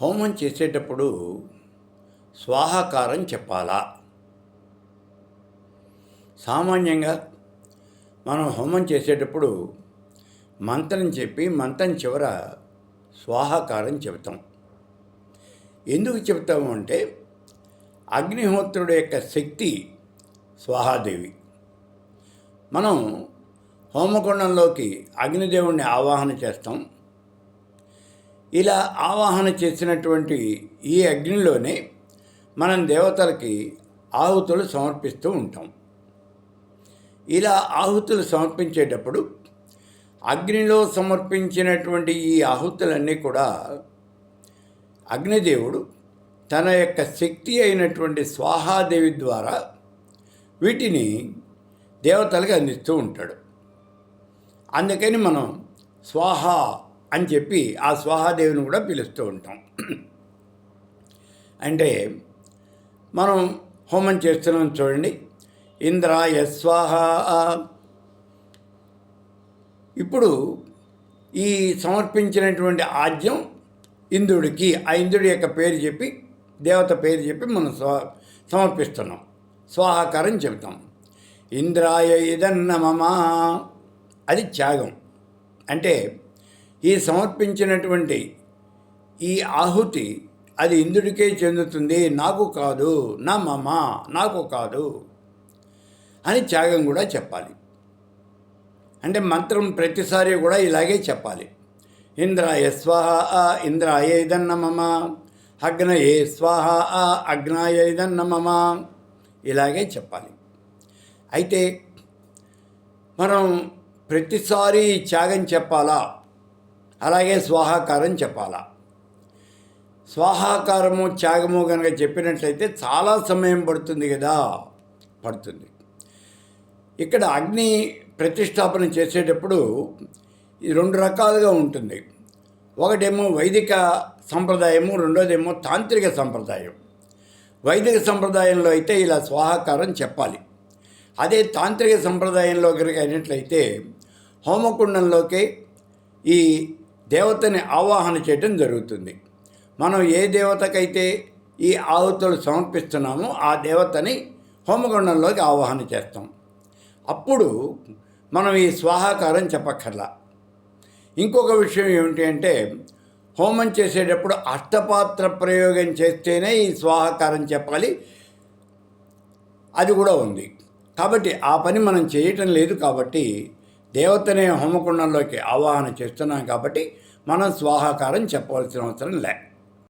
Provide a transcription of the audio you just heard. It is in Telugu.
హోమం చేసేటప్పుడు స్వాహాకారం చెప్పాలా? సామాన్యంగా మనం హోమం చేసేటప్పుడు మంత్రం చెప్పి మంత్రం చివర స్వాహాకారం చెబుతాం. ఎందుకు చెబుతాము అంటే అగ్నిహోత్రుడు యొక్క శక్తి స్వాహాదేవి. మనం హోమకుండంలోకి అగ్నిదేవుణ్ణి ఆవాహన చేస్తాం. ఇలా ఆవాహన చేసినటువంటి ఈ అగ్నిలోనే మనం దేవతలకి ఆహుతులు సమర్పిస్తూ ఉంటాం. ఇలా ఆహుతులు సమర్పించేటప్పుడు అగ్నిలో సమర్పించినటువంటి ఈ ఆహుతులన్నీ కూడా అగ్నిదేవుడు తన యొక్క శక్తి అయినటువంటి స్వాహాదేవి ద్వారా వీటిని దేవతలకు అందిస్తూ ఉంటాడు. అందుకని మనం స్వాహా అని చెప్పి ఆ స్వాహాదేవిని కూడా పిలుస్తూ ఉంటాం. అంటే మనం హోమం చేస్తున్నాం చూడండి. ఇంద్రాయ స్వాహ. ఇప్పుడు ఈ సమర్పించినటువంటి ఆజ్యం ఇంద్రుడికి ఆ ఇంద్రుడి యొక్క పేరు చెప్పి దేవత పేరు చెప్పి మనం స్వ సమర్పిస్తున్నాం. స్వాహాకారం చెబుతాం. ఇంద్రాయ ఇదన్న మమా. అది త్యాగం. అంటే ఈ సమర్పించినటువంటి ఈ ఆహుతి అది ఇంద్రుడికే చెందుతుంది. నాకు కాదు నా మమ నాకు కాదు అని త్యాగం కూడా చెప్పాలి. అంటే మంత్రం ప్రతిసారి కూడా ఇలాగే చెప్పాలి. ఇంద్రాయ స్వాహ ఆ ఇంద్రాయ ఇదన్న మమ అగ్నయే స్వాహ అగ్నాయ ఇదన్న మమ ఇలాగే చెప్పాలి. అయితే మనం ప్రతిసారి త్యాగం చెప్పాలా? అలాగే స్వాహాకారం చెప్పాలా. స్వాహాకారము త్యాగము కనుక చెప్పినట్లయితే చాలా సమయం పడుతుంది కదా. పడుతుంది. ఇక్కడ అగ్ని ప్రతిష్టాపన చేసేటప్పుడు ఇది రెండు రకాలుగా ఉంటుంది. ఒకటేమో వైదిక సంప్రదాయము రెండోదేమో తాంత్రిక సంప్రదాయం. వైదిక సంప్రదాయంలో అయితే ఇలా స్వాహాకారం చెప్పాలి. అదే తాంత్రిక సంప్రదాయంలో కనుక అయినట్లయితే హోమకుండంలోకి ఈ దేవతని ఆవాహన చేయడం జరుగుతుంది. మనం ఏ దేవతకైతే ఈ ఆహుతులు సమర్పిస్తున్నామో ఆ దేవతని హోమగుండంలోకి ఆవాహన చేస్తాం. అప్పుడు మనం ఈ స్వాహాకారం చెప్పక్కర్లా. ఇంకొక విషయం ఏమిటి అంటే హోమం చేసేటప్పుడు అష్టపాత్ర ప్రయోగం చేస్తేనే ఈ స్వాహాకారం చెప్పాలి. అది కూడా ఉంది. కాబట్టి ఆ పని మనం చేయటం లేదు కాబట్టి దేవతనే హోమకుండంలోకి ఆవాహన చేస్తున్నాం కాబట్టి మనం స్వాహాకారం చెప్పవలసిన అవసరం లే.